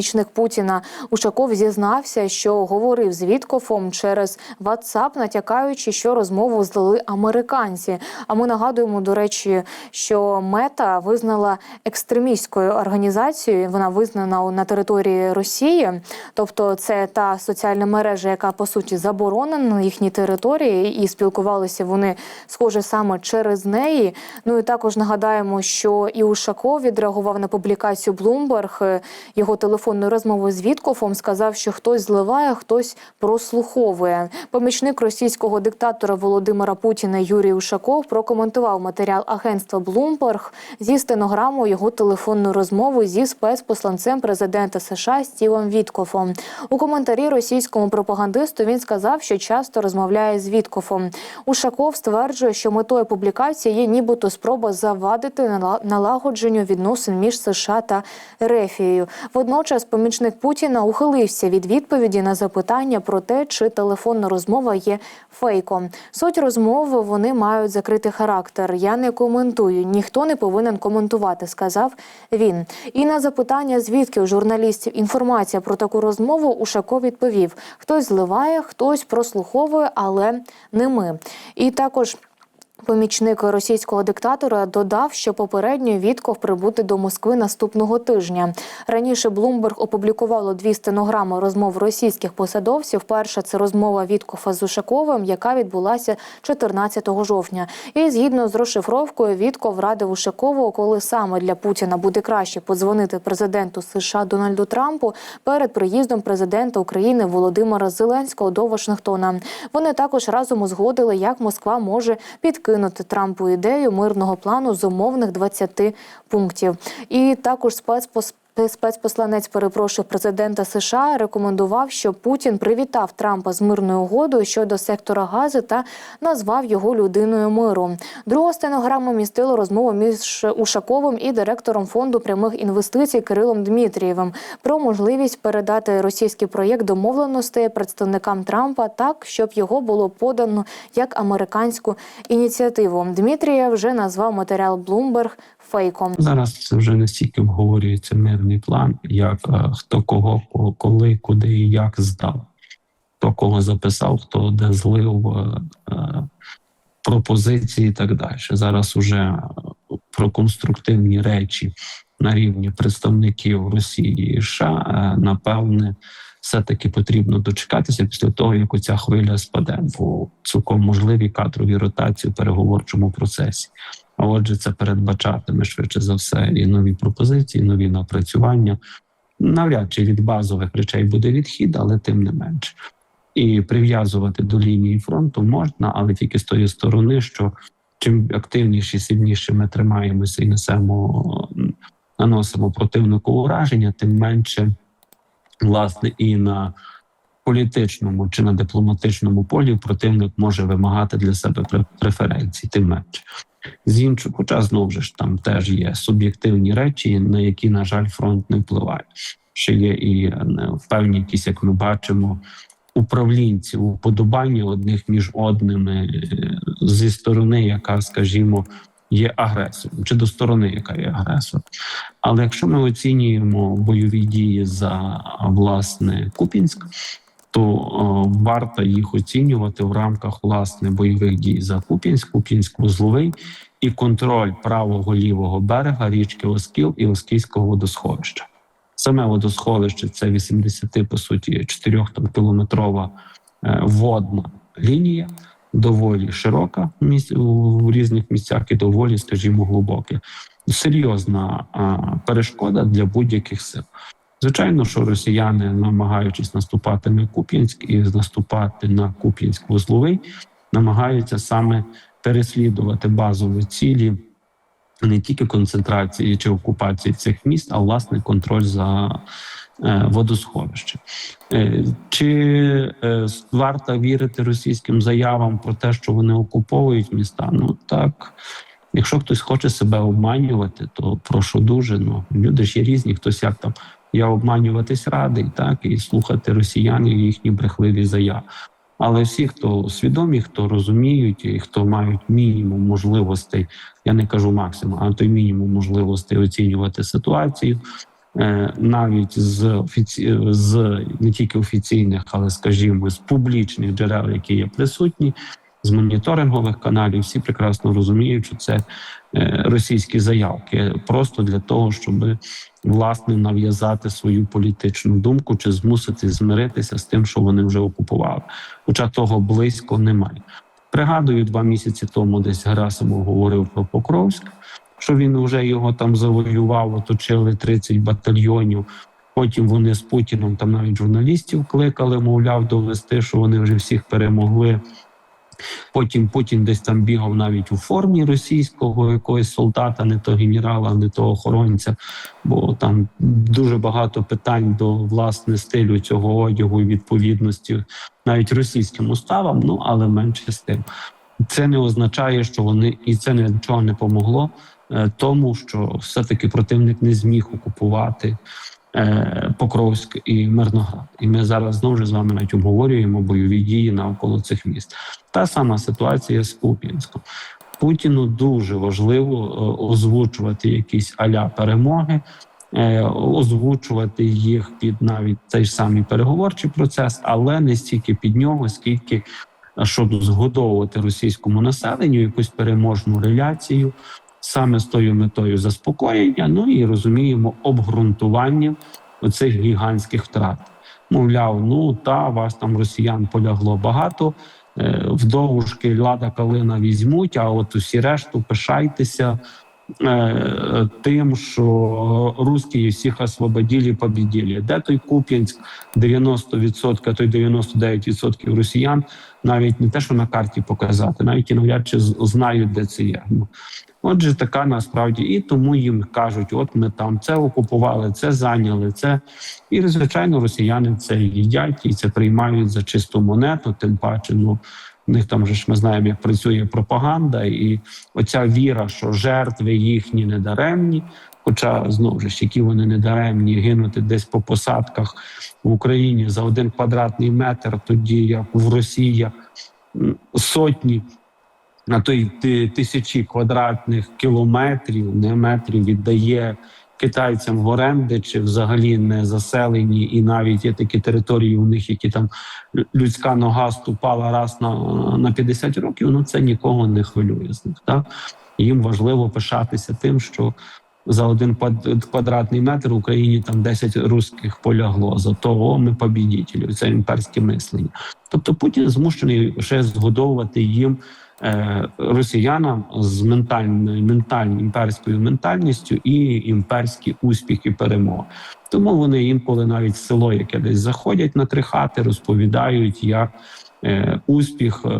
помічник Путіна Ушаков зізнався, що говорив з Віткофом через WhatsApp, натякаючи, що розмову злили американці. А ми нагадуємо, до речі, що мета визнала екстремістською організацією. Вона визнана на території Росії, тобто це та соціальна мережа, яка по суті заборонена на їхній території, і спілкувалися вони схоже саме через неї. Ну і також нагадаємо, що і Ушаков відреагував на публікацію Bloomberg, його телефонну розмову з Віткофом, сказав, що хтось зливає, хтось прослуховує. Помічник російського диктатора Володимира Путіна Юрій Ушаков прокоментував матеріал агентства Bloomberg зі стенограмою його телефонну розмову зі спецпосланцем президента США Стівом Віткофом. У коментарі російському пропагандисту він сказав, що часто розмовляє з Віткофом. Ушаков стверджує, що метою публікації є нібито спроба завадити нала- налагодженню відносин між США та Рефією. Водночас помічник Путіна ухилився від відповіді на запитання про те, чи телефонна розмова є фейком. Суть розмови вони мають закритий характер. Я не коментую, ніхто не повинен коментувати, сказав він. І на запитання, звідки у журналістів інформація про таку розмову, Ушаков відповів: хтось зливає, хтось прослуховує, але не ми. І також. Помічник російського диктатора додав, що попередньо Вітков прибути до Москви наступного тижня. Раніше Bloomberg опублікувало дві стенограми розмов російських посадовців. Перша це розмова Віткофа з Ушаковим, яка відбулася 14 жовтня. І згідно з розшифровкою, Вітков радив Ушакову, коли саме для Путіна буде краще подзвонити президенту США Дональду Трампу перед приїздом президента України Володимира Зеленського до Вашингтона. Вони також разом узгодили, як Москва може підкинути Трампу ідею мирного плану з умовних 20 пунктів. І також спецпос. Спецпосланець перепрошую президента США рекомендував, щоб Путін привітав Трампа з мирною угодою щодо сектора Гази та назвав його людиною миру. Друга стенограма містила розмову між Ушаковим і директором фонду прямих інвестицій Кирилом Дмитрієвим про можливість передати російський проєкт домовленостей представникам Трампа так, щоб його було подано як американську ініціативу. Дмитрієв вже назвав матеріал Bloomberg фейком. Зараз це вже не стільки обговорюється мирний план, як е, хто кого, коли, куди і як здав, хто кого записав, хто де злив е, е, пропозиції і так далі. Зараз уже про конструктивні речі на рівні представників Росії і США, напевне, все-таки потрібно дочекатися після того, як оця хвиля спаде, бо цілком можливі кадрові ротації в переговорчому процесі. А отже, це передбачатиме швидше за все і нові пропозиції, нові напрацювання. Навряд чи від базових речей буде відхід, але тим не менше. І прив'язувати до лінії фронту можна, але тільки з тої сторони, що чим активніше, сильніше ми тримаємося і несемо, наносимо противнику ураження, тим менше власне і на політичному чи на дипломатичному полі противник може вимагати для себе преференцій, тим менше. З іншого, хоча знову ж там теж є суб'єктивні речі, на які, на жаль, фронт не впливає. Ще є і е, певні якісь, як ми бачимо, управлінці уподобання одних між одними е, зі сторони, яка, скажімо, є агресором, чи до сторони, яка є агресором. Але якщо ми оцінюємо бойові дії за власне Купінськ, то о, варто їх оцінювати в рамках власне бойових дій за Купінськ, Купінськ вузловий і контроль правого лівого берега річки Оскіл і Оскільського водосховища. Саме водосховище це 80, по суті, 4 там, кілометрова е, водна лінія, доволі широка в різних місцях і доволі, скажімо, глибока. Серйозна а, перешкода для будь-яких сил. Звичайно, що росіяни, намагаючись наступати на Куп'янськ і наступати на Куп'янськ вузловий, намагаються саме переслідувати базові цілі не тільки концентрації чи окупації цих міст, а власне контроль за е, водосховище. Е, Чи е, варто вірити російським заявам про те, що вони окуповують міста? Ну так. Якщо хтось хоче себе обманювати, то прошу дуже. Ну люди ж є різні, хтось як там я обманюватись радий, так і слухати росіян і їхні брехливі заяви. Але всі, хто свідомі, хто розуміють і хто мають мінімум можливостей, я не кажу максимум, а той мінімум можливостей оцінювати ситуацію, е, навіть з офіці... з не тільки офіційних, але скажімо, з публічних джерел, які є присутні, з моніторингових каналів, всі прекрасно розуміють, що це е, російські заявки, просто для того, щоб власне нав'язати свою політичну думку чи змусити змиритися з тим, що вони вже окупували. Хоча того близько немає. Пригадую, два місяці тому десь Герасимов говорив про Покровськ, що він вже його там завоював, оточили 30 батальйонів. Потім вони з Путіном там навіть журналістів кликали, мовляв, довести, що вони вже всіх перемогли. Потім Путін десь там бігав навіть у формі російського якогось солдата, не то генерала, не то охоронця. Бо там дуже багато питань до власне стилю цього одягу і відповідності навіть російським уставам. Ну але менше з тим. Це не означає, що вони і це нічого не помогло, е, тому що все-таки противник не зміг окупувати Покровськ і Мирноград. І ми зараз знову ж з вами навіть обговорюємо бойові дії навколо цих міст. Та сама ситуація з Куп'янськом. Путіну дуже важливо е, озвучувати якісь аля перемоги, е, озвучувати їх під навіть цей самий переговорчий процес, але не стільки під нього, скільки е, щоб згодовувати російському населенню якусь переможну реляцію, саме з тою метою заспокоєння. Ну і розуміємо обґрунтування оцих гігантських втрат. Мовляв, ну та вас там росіян полягло багато. Вдовжки лада калина візьмуть, а от усі решту пишайтеся е, тим, що русські всіх освободили, побіділи. Де той Куп'янськ 90%, той 99% росіян навіть не те, що на карті показати, навіть і навряд чи знають, де це є. Ну, Отже, така насправді, і тому їм кажуть: от ми там це окупували, це зайняли, це і звичайно, росіяни це їдять і це приймають за чисту монету. Тим паче, ну в них там же ж ми знаємо, як працює пропаганда, і оця віра, що жертви їхні недаремні. Хоча знову ж які вони недаремні гинути десь по посадках в Україні за один квадратний метр, тоді як в Росії сотні на той ти- тисячі квадратних кілометрів, не метрів віддає китайцям в оренди, чи взагалі не заселені, і навіть є такі території у них, які там людська нога ступала раз на, на 50 років. Ну це нікого не хвилює з них. Так їм важливо пишатися тим, що. За один квадратний метр в Україні там 10 русських полягло. Зато о, ми побідітелі. Це імперське мислення. Тобто Путін змушений ще згодовувати їм росіянам з ментальною ментальною імперською ментальністю і імперські успіхи перемоги. Тому вони інколи навіть село, яке десь заходять на три хати, розповідають як. е, Успіх е,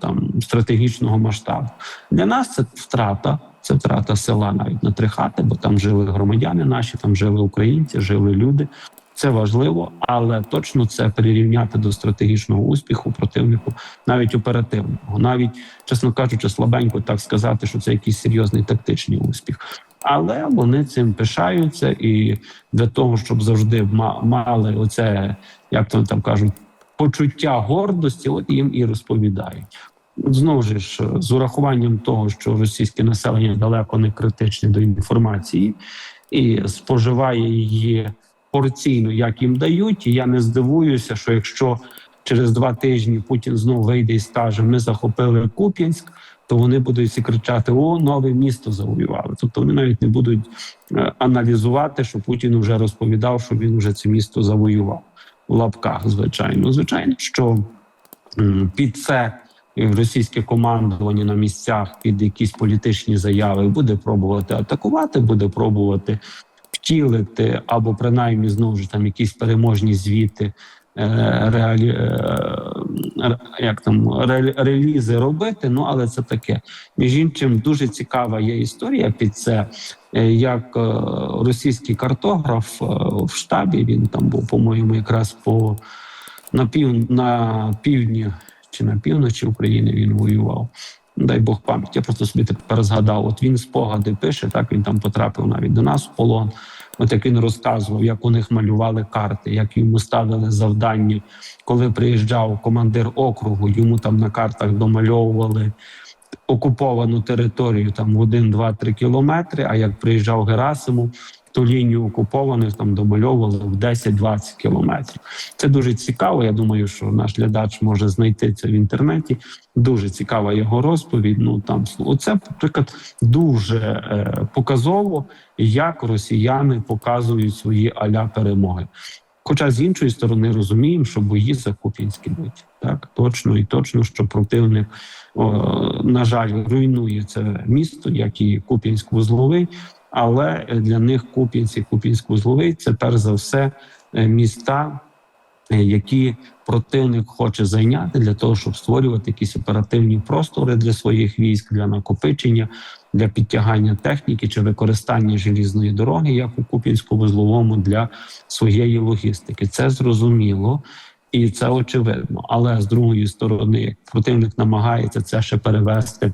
там стратегічного масштабу для нас це втрата, це втрата села навіть на три хати, бо там жили громадяни наші, там жили українці, жили люди. Це важливо, але точно це прирівняти до стратегічного успіху противнику, навіть оперативного, навіть чесно кажучи, слабенько так сказати, що це якийсь серйозний тактичний успіх. Але вони цим пишаються, і для того, щоб завжди ма- мали оце, як то там кажуть, почуття гордості, от їм і розповідають. Знову ж з урахуванням того, що російське населення далеко не критичне до інформації і споживає її порційно, як їм дають. І я не здивуюся, що якщо через два тижні Путін знову вийде і скаже: Ми захопили Куп'янськ, то вони будуть всі кричати: О, нове місто завоювали. Тобто вони навіть не будуть е, аналізувати, що Путін вже розповідав, що він вже це місто завоював в лапках. Звичайно, звичайно, що під це. Російське командування на місцях під якісь політичні заяви буде пробувати атакувати, буде пробувати втілити, або принаймні знову ж там якісь переможні звіти, е, реалі, е, як там ре- релізи робити. Ну але це таке. Між іншим, дуже цікава є історія під це. е, Як російський картограф в штабі він там був, по-моєму, якраз по на пів на півдні чи на півночі України він воював. Дай Бог пам'ять. Я просто собі тепер згадав. От він спогади пише, так він там потрапив навіть до нас в полон. От як він розказував, як у них малювали карти, як йому ставили завдання, коли приїжджав командир округу, йому там на картах домальовували окуповану територію там в один, два, три кілометри. А як приїжджав Герасимов, ту лінію окупованих там домальовували в 10-20 кілометрів. Це дуже цікаво. Я думаю, що наш глядач може знайти це в інтернеті. Дуже цікава його розповідь. Ну там оце, наприклад, дуже е, показово, як росіяни показують свої аля перемоги. Хоча з іншої сторони розуміємо, що бої за Куп'янські биті. Так точно і точно, що противник, о, на жаль, руйнує це місто, як і Куп'янськ-Вузловий. Але для них Куп'янськ і Куп'янськ-Вузловий це перш за все е, міста, е, які противник хоче зайняти для того, щоб створювати якісь оперативні простори для своїх військ, для накопичення, для підтягання техніки чи використання желізної дороги, як у Куп'янську-Вузловому для своєї логістики. Це зрозуміло. І це очевидно, але з другої сторони, як противник намагається це ще перевести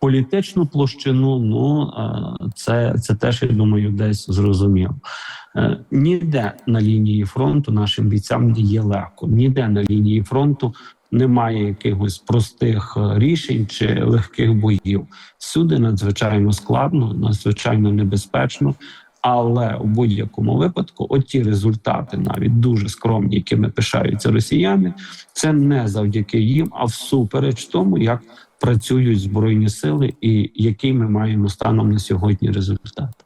політичну площину, ну е, це, це теж я думаю, десь зрозуміло. Е, Ніде на лінії фронту нашим бійцям не є легко. Ніде на лінії фронту немає якихось простих е, рішень чи легких боїв. Всюди надзвичайно складно, надзвичайно небезпечно. Але у будь-якому випадку, оті результати, навіть дуже скромні, якими пишаються росіяни, це не завдяки їм, а всупереч тому, як працюють збройні сили, і який ми маємо станом на сьогодні результат.